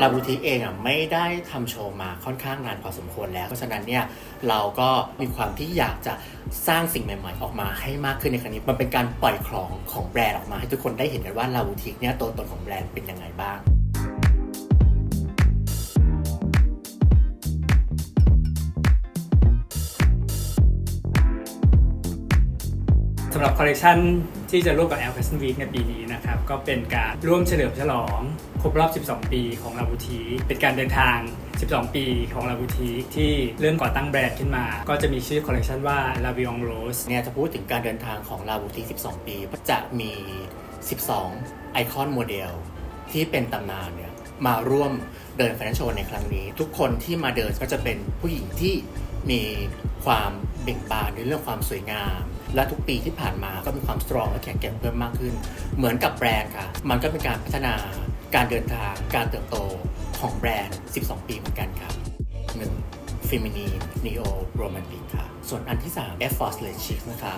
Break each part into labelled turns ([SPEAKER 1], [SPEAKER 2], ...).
[SPEAKER 1] ลาบูติเองอะไม่ได้ทำโชว์มาค่อนข้างนานพอสมควรแล้ว เพราะฉะนั้นเนี่ยเราก็มีความที่อยากจะสร้างสิ่งใหม่ ๆ ออกมาให้มากขึ้นในครั้งนี้ มันเป็นการปล่อยของของแบรนด์ออกมาให้ทุกคนได้เห็นกันว่าลาบูติกเนี่ยตัวตนของแบรนด์เป็นยังไงบ้าง
[SPEAKER 2] สำหรับคอลเลกชัน ที่จะร่วมกับ L Fashion Week ในปีนี้นะครับ ก็เป็นการร่วมเฉลิมฉลอง ครบรอบ 12 ปีของลาบูทีเป็นการเดินทาง 12 ปีของลาบูทีที่เริ่มก่อตั้งแบรนด์ขึ้นมา ก็จะมีชื่อคอลเลกชันว่า La v i o n Rose
[SPEAKER 1] เนี่ยจะพูดถึงการเดินทางของลาบูติก12 ปีจะมี 12 ไอคอนโมเดลที่เป็นตำนานเนี่ยมาร่วมเดินแฟชั่นโชว์ในครั้งนี้ ทุกคนที่มาเดินก็จะเป็นผู้หญิงที่มี ความเบ่งบานในเรื่องความสวยงาม และทุกปีที่ผ่านมาก็มีความสตรองและแข็งแกร่งเพิ่มมากขึ้น เหมือนกับแบรนด์ค่ะ มันก็เป็นการพัฒนาการเดินทางการเติบโตของแบรนด์ 12 ปีเหมือนกันครับ 1. ฟิมินีนีโอโรแมนติกค่ะ ส่วนอันที่3 F Force l e Chic นะคะ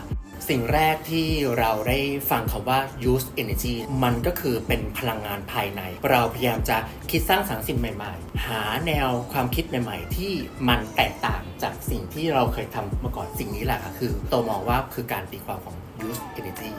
[SPEAKER 1] สิ่งแรกที่เราได้ฟังคำว่า use energy มันก็คือเป็นพลังงานภายใน เราพยายามจะคิดสร้างสรรค์สิ่งใหม่ ๆ หาแนวความคิดใหม่ ๆ ที่มันแตกต่างจากสิ่งที่เราเคยทำมาก่อนสิ่งนี้แหละค่ะคือตัวมองว่าคือการตีความของ use energy